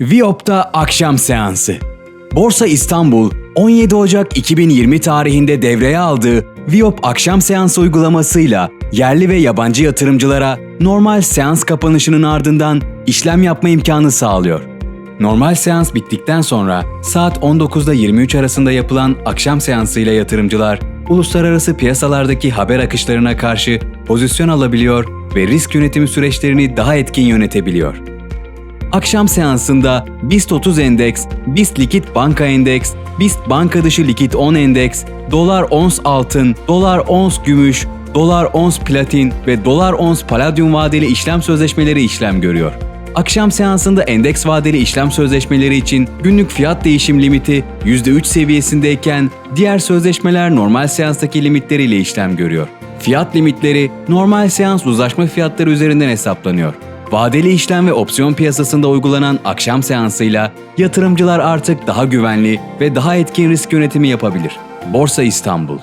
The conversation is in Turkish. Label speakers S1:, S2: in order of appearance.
S1: Viop'ta akşam seansı. Borsa İstanbul 17 Ocak 2020 tarihinde devreye aldığı Viop akşam seansı uygulamasıyla yerli ve yabancı yatırımcılara normal seans kapanışının ardından işlem yapma imkanı sağlıyor. Normal seans bittikten sonra saat 19'da 23 arasında yapılan akşam seansıyla yatırımcılar uluslararası piyasalardaki haber akışlarına karşı pozisyon alabiliyor ve risk yönetimi süreçlerini daha etkin yönetebiliyor. Akşam seansında BIST 30 endeks, BIST likit banka endeks, BIST banka dışı likit 10 endeks, dolar ons altın, dolar ons gümüş, dolar ons platin ve dolar ons paladyum vadeli işlem sözleşmeleri işlem görüyor. Akşam seansında endeks vadeli işlem sözleşmeleri için günlük fiyat değişim limiti %3 seviyesindeyken diğer sözleşmeler normal seanstaki limitleriyle işlem görüyor. Fiyat limitleri normal seans uzlaşma fiyatları üzerinden hesaplanıyor. Vadeli işlem ve opsiyon piyasasında uygulanan akşam seansıyla yatırımcılar artık daha güvenli ve daha etkin risk yönetimi yapabilir. Borsa İstanbul